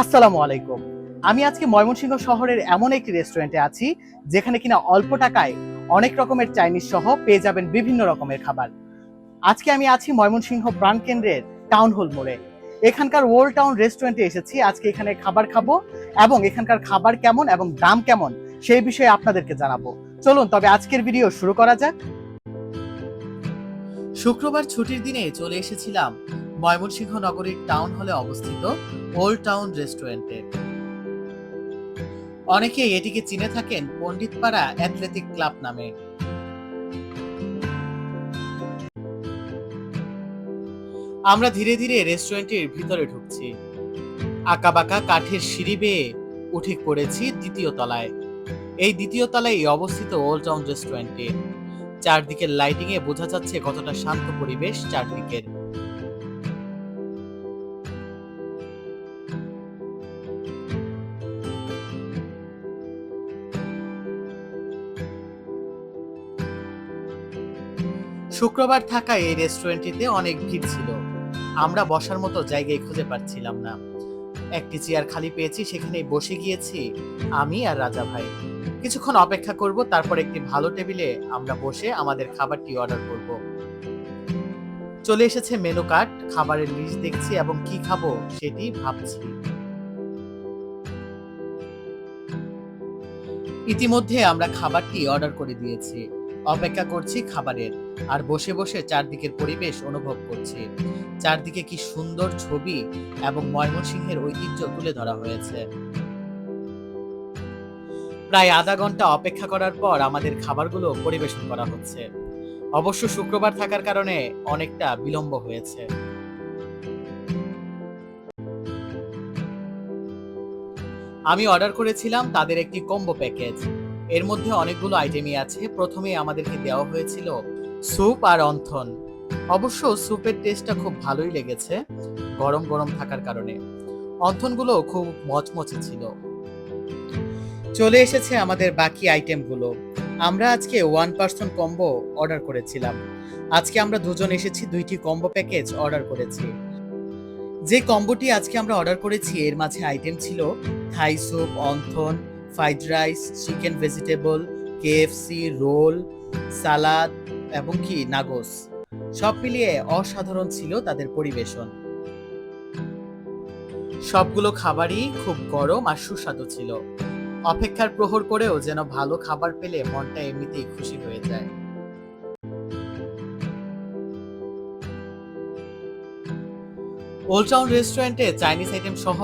আসসালামু আলাইকুম। আমি আজকে ময়মনসিংহ শহরের এমন একটি রেস্টুরেন্টে আছি, যেখানে কিনা অল্প টাকায় অনেক রকমের চাইনিজ সহ পেয়ে যাবেন বিভিন্ন রকমের খাবার। আজকে আমি আছি ময়মনসিংহ প্রাণকেন্দ্রের টাউন হল মোড়ে। এখানকার ওল্ড টাউন রেস্টুরেন্টে এসেছি, আজকে এখানে খাবার খাব এবং এখানকার খাবার কেমন এবং দাম কেমন সেই বিষয়ে আপনাদেরকে জানাব। চলুন, তবে আজকের ভিডিও শুরু করা যাক। শুক্রবার ছুটির দিনে চলে এসেছিলাম ময়মনসিংহ নগরীর টাউন হলে অবস্থিত ওল্ড টাউন রেস্টুরেন্টে। অনেকেই এটিকে চিনে থাকেন পণ্ডিতপাড়া অ্যাথলেটিক ক্লাব নামে। আমরা ধীরে ধীরে রেস্টুরেন্টের ভিতরে ঢুকছি। আঁকাবাঁকা কাঠের সিঁড়ি বেয়ে উঠে পড়েছি দ্বিতীয় তলায়। এই দ্বিতীয় তলায় অবস্থিত ওল্ড টাউন রেস্টুরেন্টে। চারদিকের লাইটিং এ বোঝা যাচ্ছে কতটা শান্ত পরিবেশ চারদিকের। শুক্রবার থাকায় এই রেস্টুরেন্টটিতে অনেক ভিড় ছিল। আমরা বসার মতো জায়গায় খুঁজে পাচ্ছিলাম না। একটি চেয়ার খালি পেয়েছি সেখানে বসে গিয়েছি আমি আর রাজা ভাই। কিছুক্ষণ অপেক্ষা করব, তারপর একটি ভালো টেবিলে আমরা বসে আমাদের খাবারটি অর্ডার করব। চলে এসেছে মেনু কার্ড, খাবারের লিস্ট দেখছি এবং কি খাব সেটি ভাবছি। ইতিমধ্যে আমরা খাবারটি অর্ডার করে দিয়েছি। অপেক্ষা করছি খাবারের আর বসে বসে চারদিকের পরিবেশ অনুভব করছি। চারদিকে কি সুন্দর ছবি এবং ময়মনসিংহের ঐতিহ্য তুলে ধরা হয়েছে। প্রায় আধা ঘণ্টা অপেক্ষা করার পর আমাদের খাবারগুলো পরিবেশন করা হচ্ছে। অবশ্য শুক্রবার থাকার কারণে অনেকটা বিলম্ব হয়েছে। আমি অর্ডার করেছিলাম তাদের একটি কম্বো প্যাকেজ। এর মধ্যে অনেকগুলো আইটেমই আছে। প্রথমে আমাদেরকে দেওয়া হয়েছিল স্যুপ আর অন্থন। অবশ্য স্যুপের টেস্টটা খুব ভালোই লেগেছে, গরম গরম থাকার কারণে। অন্থনগুলো খুব মচমচে ছিল। চলে এসেছে আমাদের বাকি আইটেমগুলো। আমরা আজকে ওয়ান পার্সন কম্বো অর্ডার করেছিলাম। আজকে আমরা দুজন এসেছি, দুইটি কম্বো প্যাকেজ অর্ডার করেছি। যে কম্বোটি আজকে আমরা অর্ডার করেছি, এর মাঝে আইটেম ছিল Thai soup, wonton fried rice chicken vegetable KFC roll salad এবং কি নাগোস সব মিলিয়ে অসাধারণ ছিল তাদের পরিবেশন। সবগুলো খাবারই খুব গরম আর সুস্বাদু ছিল। অপেক্ষার প্রহর করেও যেন ভালো খাবার পেলে মনটা এমনিতেই খুশি হয়ে যায়। ওল্ড টাউন রেস্টুরেন্টে চাইনিজ আইটেম সহ